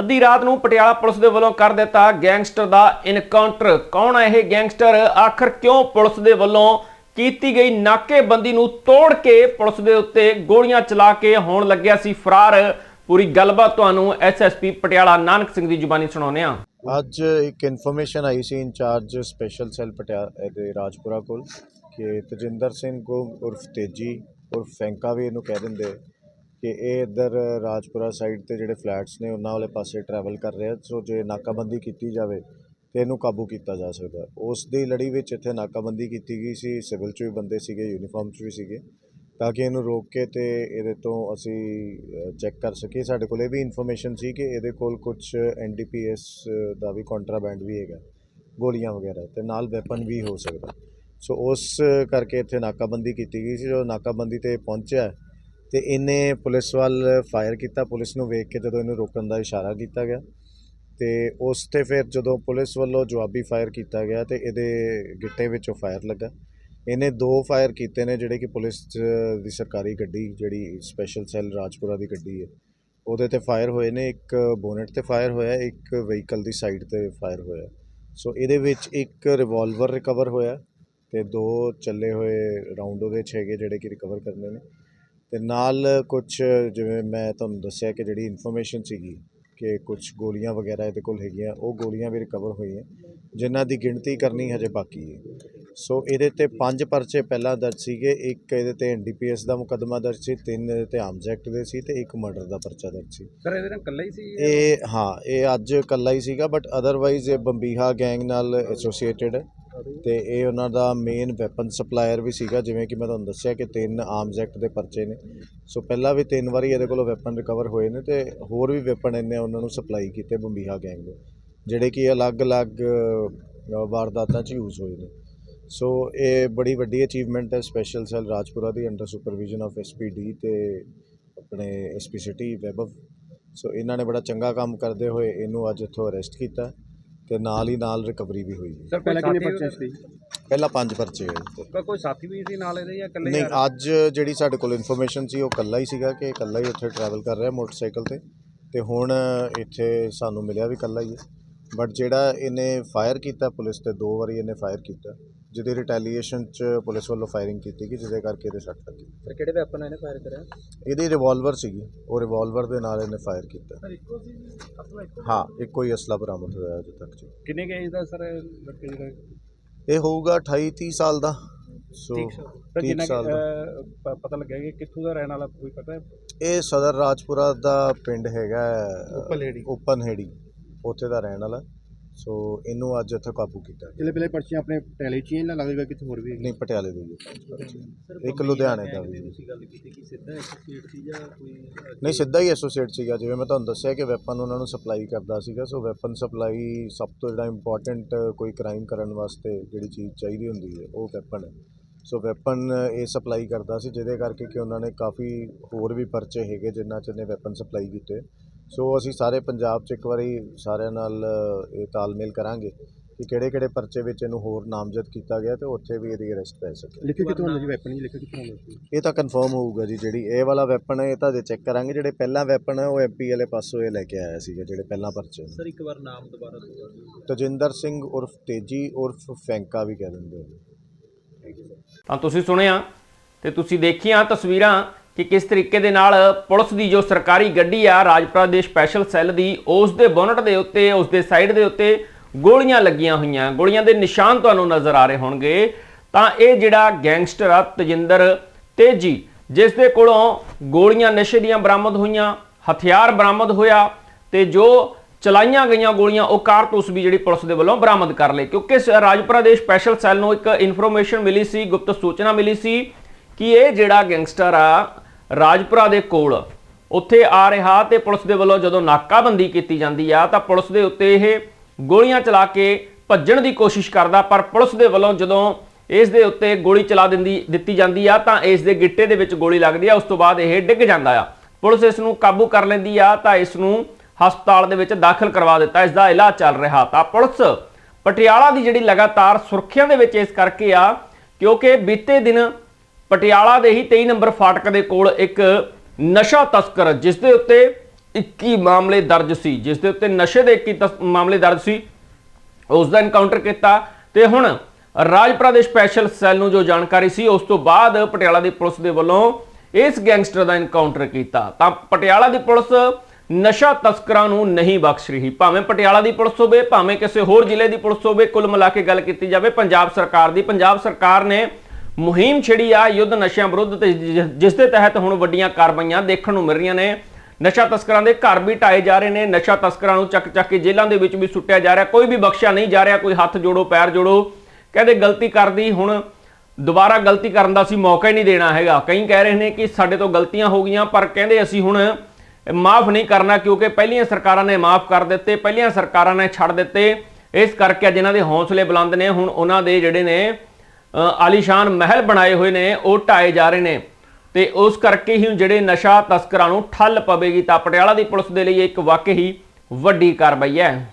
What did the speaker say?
ਅੱਧੀ ਰਾਤ ਨੂੰ ਪਟਿਆਲਾ ਪੁਲਿਸ ਦੇ ਵੱਲੋਂ ਕਰ ਦਿੱਤਾ ਗੈਂਗਸਟਰ ਦਾ ਇਨਕਾਊਂਟਰ ਕੌਣ ਹੈ ਇਹ ਗੈਂਗਸਟਰ? ਆਖਰ ਕਿਉਂ ਪੁਲਿਸ ਦੇ ਵੱਲੋਂ ਕੀਤੀ ਗਈ ਨਾਕੇਬੰਦੀ ਨੂੰ ਤੋੜ ਕੇ ਪੁਲਿਸ ਦੇ ਉੱਤੇ ਗੋਲੀਆਂ ਚਲਾ ਕੇ ਹੋਣ ਲੱਗਿਆ ਸੀ ਫਰਾਰ? ਪੂਰੀ ਗੱਲਬਾਤ ਤੁਹਾਨੂੰ ਐਸਐਸਪੀ ਪਟਿਆਲਾ ਨਾਨਕ ਸਿੰਘ ਦੀ ਜ਼ੁਬਾਨੀ ਸੁਣਾਉਂਦੇ ਹਾਂ। ਅੱਜ ਇੱਕ ਇਨਫੋਰਮੇਸ਼ਨ ਆਈ ਸੀ in charge special cell Patiala ਦੇ ਰਾਜਪੁਰਾ ਕੋਲ ਕਿ ਤਜਿੰਦਰ ਸਿੰਘ ਕੋ ਉਰਫ ਤੇਜੀ ਉਰਫ ਫੈਂਕਾ ਵੀ ਇਹਨੂੰ ਕਹਿ ਦਿੰਦੇ। ਕਿ ਇਹ ਇੱਧਰ ਰਾਜਪੁਰਾ ਸਾਈਡ ਤੇ ਜਿਹੜੇ ਫਲੈਟਸ ਨੇ, ਉਹਨਾਂ ਵਾਲੇ ਪਾਸੇ ਟਰੈਵਲ ਕਰ ਰਿਹਾ। ਸੋ ਜੇ ਨਾਕਾਬੰਦੀ ਕੀਤੀ ਜਾਵੇ ਤੇ ਇਹਨੂੰ ਕਾਬੂ ਕੀਤਾ ਜਾ ਸਕਦਾ। ਉਸ ਦੀ ਲੜੀ ਵਿੱਚ ਇੱਥੇ ਨਾਕਾਬੰਦੀ ਕੀਤੀ ਗਈ ਸੀ। ਸਿਵਲ 'ਚ ਵੀ ਬੰਦੇ ਸੀਗੇ ਯੂਨੀਫਾਰਮ 'ਚ ਵੀ ਸੀਗੇ। ਤਾਂ ਕਿ ਇਹਨੂੰ ਰੋਕ ਕੇ ਤੇ ਇਹਦੇ ਤੋਂ ਅਸੀਂ ਚੈੱਕ ਕਰ ਸਕੀਏ। ਸਾਡੇ ਕੋਲ ਇਹ ਵੀ ਇਨਫੋਰਮੇਸ਼ਨ ਸੀ ਕਿ ਇਹਦੇ ਕੋਲ ਕੁਝ ਐਨਡੀਪੀਐਸ ਦਾ ਵੀ ਕੰਟਰਾਬੈਂਡ ਵੀ ਹੈਗਾ, ਗੋਲੀਆਂ ਵਗੈਰਾ ਤੇ ਨਾਲ ਵੈਪਨ ਵੀ ਹੋ ਸਕਦਾ। ਸੋ ਉਸ ਕਰਕੇ ਇੱਥੇ ਨਾਕਾਬੰਦੀ ਕੀਤੀ ਗਈ ਸੀ। ਜੋ ਨਾਕਾਬੰਦੀ ਤੇ ਪਹੁੰਚਿਆ ਤੇ ਇਹਨੇ ਪੁਲਿਸ ਵੱਲ ਫਾਇਰ ਕੀਤਾ। ਪੁਲਿਸ ਨੂੰ ਵੇਖ ਕੇ ਜਦੋਂ ਇਹਨੂੰ ਰੋਕਣ ਦਾ ਇਸ਼ਾਰਾ ਕੀਤਾ ਗਿਆ ਤੇ ਉਸ ਤੇ ਫਿਰ ਜਦੋਂ ਪੁਲਿਸ ਵੱਲੋਂ ਜਵਾਬੀ ਫਾਇਰ ਕੀਤਾ ਗਿਆ ਤੇ ਇਹਦੇ ਗਿੱਟੇ ਵਿੱਚੋਂ ਫਾਇਰ ਲੱਗਾ। ਇਹਨੇ ਦੋ ਫਾਇਰ ਕੀਤੇ ਨੇ ਜਿਹੜੇ ਕਿ ਪੁਲਿਸ ਦੀ ਸਰਕਾਰੀ ਗੱਡੀ, ਜਿਹੜੀ ਸਪੈਸ਼ਲ ਸੈੱਲ ਰਾਜਪੁਰਾ ਦੀ ਗੱਡੀ ਹੈ, ਉਹਦੇ ਤੇ ਫਾਇਰ ਹੋਏ ਨੇ। ਇੱਕ ਬੋਨਟ ਤੇ ਫਾਇਰ ਹੋਇਆ, ਇੱਕ ਵਹੀਕਲ ਦੀ ਸਾਈਡ ਤੇ ਫਾਇਰ ਹੋਇਆ। ਸੋ ਇਹਦੇ ਵਿੱਚ ਇੱਕ ਰਿਵਾਲਵਰ ਰਿਕਵਰ ਹੋਇਆ ਤੇ ਦੋ ਚੱਲੇ ਹੋਏ ਰਾਉਂਡ ਉਹਦੇ 'ਚ ਹੈਗੇ ਜਿਹੜੇ ਕਿ ਰਿਕਵਰ ਕਰਨੇ ਨੇ। ਤੇ ਨਾਲ ਕੁਝ ਜਿਵੇਂ ਮੈਂ ਤੁਹਾਨੂੰ ਦੱਸਿਆ ਕਿ ਜਿਹੜੀ ਇਨਫੋਰਮੇਸ਼ਨ ਸੀਗੀ ਕਿ ਕੁਝ ਗੋਲੀਆਂ ਵਗੈਰਾ ਇਹਦੇ ਕੋਲ ਹੈਗੀਆਂ ਉਹ ਗੋਲੀਆਂ ਵੀ ਰਿਕਵਰ ਹੋਈਆਂ ਜਿਨ੍ਹਾਂ ਦੀ ਗਿਣਤੀ ਕਰਨੀ ਹਜੇ ਬਾਕੀ ਹੈ। ਸੋ ਇਹਦੇ ਤੇ ਪੰਜ ਪਰਚੇ ਪਹਿਲਾਂ ਦਰਜ ਸੀਗੇ ਇੱਕ ਇਹਦੇ ਤੇ ਐਨਡੀਪੀਐਸ ਦਾ ਮੁਕੱਦਮਾ ਦਰਜ ਸੀ ਤਿੰਨ ਇਹਦੇ ਤੇ ਆਰਮਸ ਐਕਟ ਦੇ ਸੀ ਤੇ ਇੱਕ ਮਰਡਰ ਦਾ ਪਰਚਾ ਦਰਜ ਸੀ। ਸਰ ਇਹਦੇ ਨਾਲ ਇਕੱਲਾ ਹੀ ਸੀ ਇਹ? ਹਾਂ ਇਹ ਅੱਜ ਇਕੱਲਾ ਹੀ ਸੀਗਾ ਬਟ ਅਦਰਵਾਈਜ਼ ਇਹ ਬੰਬੀਹਾ ਗੈਂਗ ਨਾਲ ਐਸੋਸੀਏਟਿਡ ਹੈ। ਤੇ ਇਹ ਉਹਨਾਂ ਦਾ ਮੇਨ ਵੈਪਨ ਸਪਲਾਇਰ ਵੀ ਸੀਗਾ, ਜਿਵੇਂ ਕਿ ਮੈਂ ਤੁਹਾਨੂੰ ਦੱਸਿਆ ਕਿ ਤਿੰਨ ਆਰਮਸ ਐਕਟ ਦੇ ਪਰਚੇ ਨੇ। ਸੋ ਪਹਿਲਾਂ ਵੀ ਤਿੰਨ ਵਾਰੀ ਇਹਦੇ ਕੋਲੋਂ ਵੈਪਨ ਰਿਕਵਰ ਹੋਏ ਨੇ ਤੇ ਹੋਰ ਵੀ ਵੈਪਨ ਇਹਨੇ ਉਹਨਾਂ ਨੂੰ ਸਪਲਾਈ ਕੀਤੇ ਬੰਬੀਹਾ ਗੈਂਗ ਨੂੰ ਜਿਹੜੇ ਕਿ ਅਲੱਗ-ਅਲੱਗ ਵਾਰਦਾਤਾਂ 'ਚ ਯੂਜ਼ ਹੋਏ ਨੇ। ਸੋ ਇਹ ਬੜੀ ਵੱਡੀ ਅਚੀਵਮੈਂਟ ਹੈ ਸਪੈਸ਼ਲ ਸੈੱਲ ਰਾਜਪੁਰਾ ਦੀ ਅੰਡਰ ਸੁਪਰਵਿਜ਼ਨ ਆਫ ਐਸਪੀਡੀ ਤੇ ਆਪਣੇ ਐਸਪੀ ਸਿਟੀ ਵੈਬਵ ਸੋ ਇਹਨਾਂ ਨੇ ਬੜਾ ਚੰਗਾ ਕੰਮ ਕਰਦੇ ਹੋਏ ਇਹਨੂੰ ਅੱਜ ਇੱਥੋਂ ਅਰੈਸਟ ਕੀਤਾ। ਤੇ ਨਾਲ ਹੀ ਨਾਲ ਰਿਕਵਰੀ ਵੀ ਹੋਈ। ਸਰ ਪਹਿਲਾਂ ਕਿੰਨੇ ਪਰਚੇ ਸੀ? ਪਹਿਲਾਂ ਪੰਜ ਪਰਚੇ ਹੋਏ ਕੋਈ ਸਾਥੀ ਵੀ ਸੀ ਨਾਲ ਇਹਦੇ ਜਾਂ ਇਕੱਲੇ ਨਹੀਂ ਅੱਜ ਜਿਹੜੀ ਸਾਡੇ ਕੋਲ ਇਨਫੋਰਮੇਸ਼ਨ ਸੀ ਉਹ ਕੱਲਾ ਹੀ ਸੀਗਾ ਕਿ ਕੱਲਾ ਹੀ ਉੱਥੇ ਟਰੈਵਲ ਕਰ ਰਿਹਾ ਮੋਟਰਸਾਈਕਲ ਤੇ। ਤੇ ਹੁਣ ਇੱਥੇ ਸਾਨੂੰ ਮਿਲਿਆ ਵੀ ਕੱਲਾ ਹੀ ਹੈ। ਬਟ ਜਿਹੜਾ ਇਹਨੇ ਫਾਇਰ ਕੀਤਾ ਪੁਲਿਸ ਤੇ ਦੋ ਵਾਰੀ ਇਹਨੇ ਫਾਇਰ ਕੀਤਾ। ਜਿਹਦੀ ਰਿਟੈਲੀਏਸ਼ਨ ਚ ਪੁਲਿਸ ਵੱਲੋਂ ਫਾਇਰਿੰਗ ਕੀਤੀ ਗਈ ਜਿਹਦੇ ਕਰਕੇ ਇਹਦੇ ਸੱਟ ਲੱਗੀ। ਸਰ ਕਿਹੜੇ ਵੈਪਨ ਇਹਨੇ ਫਾਇਰ ਕਰਿਆ? ਇਹਦੀ ਰਿਵਾਲਵਰ ਸੀਗੀ। ਉਹ ਰਿਵਾਲਵਰ ਦੇ ਨਾਲ ਇਹਨੇ ਫਾਇਰ ਕੀਤਾ। ਸਰ ਇੱਕੋ ਸੀ ਅਸਲਾ ਹਾਂ ਇੱਕੋ ਹੀ ਅਸਲਾ ਬਰਾਮਦ ਹੋਇਆ ਅਜੇ ਤੱਕ ਜੀ। ਕਿੰਨੇ ਕੇ ਏਜ ਦਾ ਸਰ ਲੜਕੇ ਜਿਹੜਾ? ਇਹ ਹੋਊਗਾ 28 30 ਸਾਲ ਦਾ। So sir. 30 ਜਿੰਨਾ ਸਾਲ ਦਾ। ਕਿ, ਪਤਾ ਲੱਗਿਆ ਕਿ ਕਿੱਥੋਂ ਦਾ ਰਹਿਣ ਵਾਲਾ ਕੋਈ ਪਤਾ ਹੈ? ਇਹ ਸਦਰ ਰਾਜਪੁਰਾ ਦਾ ਪਿੰਡ ਹੈਗਾ ਉਪਨਹੇੜੀ। ਉਪਨਹੇੜੀ ਉੱਥੇ ਦਾ ਰਹਿਣ ਵਾਲਾ। ਸੋ ਇਹਨੂੰ ਅੱਜ ਇੱਥੇ ਕਾਬੂ ਕੀਤਾ ਗਿਆ। ਜਿਹੜੇ ਪਹਿਲੇ ਪਰਚੀਆਂ ਆਪਣੇ ਟੈਲੀ ਚ ਹੀ ਨਾ ਲੱਗੇਗਾ ਕਿੱਥੇ ਹੋਰ ਵੀ ਨਹੀਂ ਪਟਿਆਲੇ ਦੇ ਹੈ। ਇੱਕ ਲੁਧਿਆਣੇ ਦਾ ਵੀ ਹੈ। ਤੁਸੀਂ ਗੱਲ ਕੀਤੀ ਕਿ ਸਿੱਧਾ ਐਸੋਸੀਏਟ ਸੀ ਜਾਂ ਕੋਈ ਨਹੀਂ ਸਿੱਧਾ ਹੀ ਐਸੋਸੀਏਟ ਸੀਗਾ ਜਿਵੇਂ ਮੈਂ ਤੁਹਾਨੂੰ ਦੱਸਿਆ ਕਿ ਵੈਪਨ ਉਹਨਾਂ ਨੂੰ ਸਪਲਾਈ ਕਰਦਾ ਸੀਗਾ ਸੋ ਵੈਪਨ ਸਪਲਾਈ ਸਭ ਤੋਂ ਜਿਹੜਾ ਇੰਪੋਰਟੈਂਟ ਕੋਈ ਕ੍ਰਾਈਮ ਕਰਨ ਵਾਸਤੇ ਜਿਹੜੀ ਚੀਜ਼ ਚਾਹੀਦੀ ਹੁੰਦੀ ਹੈ ਉਹ ਵੈਪਨ ਹੈ ਸੋ ਵੈਪਨ ਇਹ ਸਪਲਾਈ ਕਰਦਾ ਸੀ ਜਿਹਦੇ ਕਰਕੇ ਕਿ ਉਹਨਾਂ ਨੇ ਕਾਫੀ ਹੋਰ ਵੀ ਪਰਚੇ ਹੈਗੇ ਜਿਨ੍ਹਾਂ 'ਚ ਇਹਨੇ ਵੈਪਨ ਸਪਲਾਈ ਕੀਤੇ ਸੋ ਅਸੀਂ ਸਾਰੇ ਪੰਜਾਬ 'ਚ ਇੱਕ ਵਾਰੀ ਸਾਰਿਆਂ ਨਾਲ ਇਹ ਤਾਲਮੇਲ ਕਰਾਂਗੇ ਕਿ ਕਿਹੜੇ ਕਿਹੜੇ ਪਰਚੇ ਵਿੱਚ ਇਹਨੂੰ ਹੋਰ ਨਾਮਜ਼ਦ ਕੀਤਾ ਗਿਆ ਤੇ ਉੱਥੇ ਵੀ ਇਹਦੀ ਅਰੈਸਟ ਪੈ ਸਕੇ। ਲਿਖੇ ਹੁੰਦਾ ਜੀ ਵੈਪਨ ਜੀ? ਲਿਖੇ ਸੀ ਇਹ ਤਾਂ ਕਨਫਰਮ ਹੋਊਗਾ ਜੀ ਜਿਹੜੀ ਇਹ ਵਾਲਾ ਵੈਪਨ ਹੈ ਇਹ ਤਾਂ ਜੇ ਚੈੱਕ ਕਰਾਂਗੇ। ਜਿਹੜੇ ਪਹਿਲਾ ਵੈਪਨ ਹੈ ਉਹ ਐਮਪੀ ਵਾਲੇ ਪਾਸੋਂ ਇਹ ਲੈ ਕੇ ਆਇਆ ਸੀਗਾ ਜਿਹੜੇ ਪਹਿਲਾਂ ਪਰਚੇ। ਸਰ ਇੱਕ ਵਾਰ ਨਾਮ ਦੁਬਾਰਾ ਦੱਸੋ ਤਜਿੰਦਰ ਸਿੰਘ ਉਰਫ ਤੇਜੀ ਉਰਫ ਫੈਂਕਾ ਵੀ ਕਹਿ ਦਿੰਦੇ ਨੇ। ਤਾਂ ਤੁਸੀਂ ਸੁਣਿਆ ਤੇ ਤੁਸੀਂ ਦੇਖੀਆਂ ਤਸਵੀਰਾਂ ਕਿ ਕਿਸ ਤਰੀਕੇ ਦੇ ਨਾਲ ਪੁਲਿਸ ਦੀ ਜੋ ਸਰਕਾਰੀ ਗੱਡੀ ਆ ਰਾਜਪੁਰਾ ਦੇ ਸਪੈਸ਼ਲ ਸੈੱਲ ਦੀ, ਉਸ ਦੇ ਬੋਨਟ ਦੇ ਉੱਤੇ, ਉਸ ਦੇ ਸਾਈਡ ਦੇ ਉੱਤੇ ਗੋਲੀਆਂ ਲੱਗੀਆਂ ਹੋਈਆਂ। ਗੋਲੀਆਂ ਦੇ ਨਿਸ਼ਾਨ ਤੁਹਾਨੂੰ ਨਜ਼ਰ ਆ ਰਹੇ ਹੋਣਗੇ। ਤਾਂ ਇਹ ਜਿਹੜਾ ਗੈਂਗਸਟਰ ਆ, ਤਜਿੰਦਰ ਤੇਜੀ, ਜਿਸ ਦੇ ਕੋਲੋਂ ਗੋਲੀਆਂ ਨਸ਼ੇ ਦੀਆਂ ਬਰਾਮਦ ਹੋਈਆਂ, ਹਥਿਆਰ ਬਰਾਮਦ ਹੋਇਆ ਤੇ ਜੋ ਚਲਾਈਆਂ ਗਈਆਂ ਗੋਲੀਆਂ, ਉਹ ਕਾਰਤੂਸ ਵੀ ਜਿਹੜੀ ਪੁਲਿਸ ਦੇ ਵੱਲੋਂ ਬਰਾਮਦ ਕਰ ਲਏ। ਕਿਉਂਕਿ ਸ- ਰਾਜਪੁਰਾ ਦੇ ਸਪੈਸ਼ਲ ਸੈੱਲ ਨੂੰ ਇੱਕ ਇਨਫੋਰਮੇਸ਼ਨ ਮਿਲੀ ਸੀ, ਗੁਪਤ ਸੂਚਨਾ ਮਿਲੀ ਸੀ ਕਿ ਇਹ ਜਿਹੜਾ ਗੈਂਗਸਟਰ ਆ ਰਾਜਪੁਰਾ ਦੇ ਕੋਲ। ਉੱਥੇ ਆ ਰਿਹਾ ਤੇ ਪੁਲਿਸ ਦੇ ਵੱਲੋਂ ਜਦੋਂ ਨਾਕਾਬੰਦੀ ਕੀਤੀ ਜਾਂਦੀ ਆ, ਤਾਂ ਪੁਲਿਸ ਦੇ ਉੱਤੇ ਇਹ ਗੋਲੀਆਂ ਚਲਾ ਕੇ ਭੱਜਣ ਦੀ ਕੋਸ਼ਿਸ਼ ਕਰਦਾ, ਪਰ ਪੁਲਿਸ ਦੇ ਵੱਲੋਂ ਜਦੋਂ ਇਸ ਦੇ ਉੱਤੇ ਗੋਲੀ ਚਲਾ ਦਿੰਦੀ, ਦਿੱਤੀ ਜਾਂਦੀ ਆ, ਤਾਂ ਇਸ ਦੇ ਗਿੱਟੇ ਦੇ ਵਿੱਚ ਗੋਲੀ ਲੱਗਦੀ ਆ, ਉਸ ਤੋਂ ਬਾਅਦ ਇਹ ਡਿੱਗ ਜਾਂਦਾ ਆ। ਪੁਲਿਸ ਇਸ ਨੂੰ ਕਾਬੂ ਕਰ ਲੈਂਦੀ ਆ, ਤਾਂ ਇਸ ਨੂੰ ਹਸਪਤਾਲ ਦੇ ਵਿੱਚ ਦਾਖਲ ਕਰਵਾ ਦਿੱਤਾ, ਇਸ ਦਾ ਇਲਾਜ ਚੱਲ ਰਿਹਾ। ਤਾਂ ਪੁਲਿਸ ਪਟਿਆਲਾ ਦੀ ਜਿਹੜੀ ਲਗਾਤਾਰ ਸੁਰੱਖਿਆ ਦੇ ਵਿੱਚ ਇਸ ਕਰਕੇ ਆ, ਕਿਉਂਕਿ ਬੀਤੇ ਦਿਨ ਪਟਿਆਲਾ ਦੇ ਹੀ 23 ਨੰਬਰ ਫਾਟਕ ਦੇ ਕੋਲ ਇੱਕ ਨਸ਼ਾ ਤਸਕਰ, ਜਿਸ ਦੇ ਉੱਤੇ 21 ਮਾਮਲੇ ਦਰਜ ਸੀ, ਜਿਸ ਦੇ ਉੱਤੇ ਨਸ਼ੇ ਦੇ 21 ਮਾਮਲੇ ਦਰਜ ਸੀ। ਉਸ ਦਾ ਐਨਕਾਊਂਟਰ ਕੀਤਾ ਤੇ ਹੁਣ ਰਾਜਪੁਰਾ ਦੇ ਸਪੈਸ਼ਲ ਸੈੱਲ ਨੂੰ ਜੋ ਜਾਣਕਾਰੀ ਸੀ, ਉਸ ਤੋਂ ਬਾਅਦ ਪਟਿਆਲਾ ਦੀ ਪੁਲਿਸ ਦੇ ਵੱਲੋਂ ਇਸ ਗੈਂਗਸਟਰ ਦਾ ਐਨਕਾਊਂਟਰ ਕੀਤਾ। ਤਾਂ ਪਟਿਆਲਾ ਦੀ ਪੁਲਿਸ ਨਸ਼ਾ ਤਸਕਰਾਂ ਨੂੰ ਨਹੀਂ ਬਖਸ਼ ਰਹੀ। ਭਾਵੇਂ ਪਟਿਆਲਾ ਦੀ ਪੁਲਿਸ ਹੋਵੇ, ਭਾਵੇਂ ਕਿਸੇ ਹੋਰ ਜ਼ਿਲ੍ਹੇ ਦੀ ਪੁਲਿਸ ਹੋਵੇ, ਕੁੱਲ ਮਿਲਾ ਕੇ ਗੱਲ ਕੀਤੀ ਜਾਵੇ, ਪੰਜਾਬ ਸਰਕਾਰ ਦੀ, ਪੰਜਾਬ ਸਰਕਾਰ ਨੇ ਮੁਹਿੰਮ ਛਿੜੀ ਆ, ਯੁੱਧ ਨਸ਼ਿਆਂ ਵਿਰੁੱਧ ਤੇ ਜਿ- ਜਿਸ ਦੇ ਤਹਿਤ ਹੁਣ ਵੱਡੀਆਂ ਕਾਰਵਾਈਆਂ ਦੇਖਣ ਨੂੰ ਮਿਲ ਰਹੀਆਂ ਨੇ। ਨਸ਼ਾ ਤਸਕਰਾਂ ਦੇ ਘਰ ਵੀ ਢਾਏ ਜਾ ਰਹੇ ਨੇ। ਨਸ਼ਾ ਤਸਕਰਾਂ ਨੂੰ ਚੱਕ ਚੱਕ ਕੇ ਜੇਲ੍ਹਾਂ ਦੇ ਵਿੱਚ ਵੀ ਸੁੱਟਿਆ ਜਾ ਰਿਹਾ। ਕੋਈ ਵੀ ਬਖਸ਼ਿਆ ਨਹੀਂ ਜਾ ਰਿਹਾ। ਕੋਈ ਹੱਥ ਜੋੜੋ, ਪੈਰ ਜੋੜੋ। ਕਹਿੰਦੇ ਗਲਤੀ ਕਰਦੀ, ਹੁਣ ਦੁਬਾਰਾ ਗਲਤੀ ਕਰਨ ਦਾ ਅਸੀਂ ਮੌਕਾ ਹੀ ਨਹੀਂ ਦੇਣਾ ਹੈਗਾ। ਕਈ ਕਹਿ ਰਹੇ ਨੇ ਕਿ ਸਾਡੇ ਤੋਂ ਗਲਤੀਆਂ ਹੋ ਗਈਆਂ, ਪਰ ਕਹਿੰਦੇ ਅਸੀਂ ਹੁਣ ਮਾਫ ਨਹੀਂ ਕਰਨਾ ਕਿਉਂਕਿ ਪਹਿਲੀਆਂ ਸਰਕਾਰਾਂ ਨੇ ਮਾਫ ਕਰ ਦਿੱਤੇ, ਪਹਿਲੀਆਂ ਸਰਕਾਰਾਂ ਨੇ ਛੱਡ ਦਿੱਤੇ। ਇਸ ਕਰਕੇ ਅੱਜ ਇਹਨਾਂ ਦੇ ਹੌਸਲੇ ਬੁਲੰਦ ਨੇ। ਹੁਣ ਉਹਨਾਂ ਦੇ ਜਿਹੜੇ ਨੇ ਆਲੀਸ਼ਾਨ ਮਹਿਲ ਬਣਾਏ ਹੋਏ ਨੇ, ਉਹ ਢਾਏ ਜਾ ਰਹੇ ਨੇ। ਤੇ ਉਸ ਕਰਕੇ ਹੀ ਜਿਹੜੇ ਨਸ਼ਾ ਤਸਕਰਾਂ ਨੂੰ ਠੱਲ ਪਵੇਗੀ ਤਾਂ ਪਟਿਆਲਾ ਦੀ ਪੁਲਿਸ ਦੇ ਲਈ ਇਹ ਇੱਕ ਵਾਕਈ ਹੀ ਵੱਡੀ ਕਾਰਵਾਈ ਹੈ।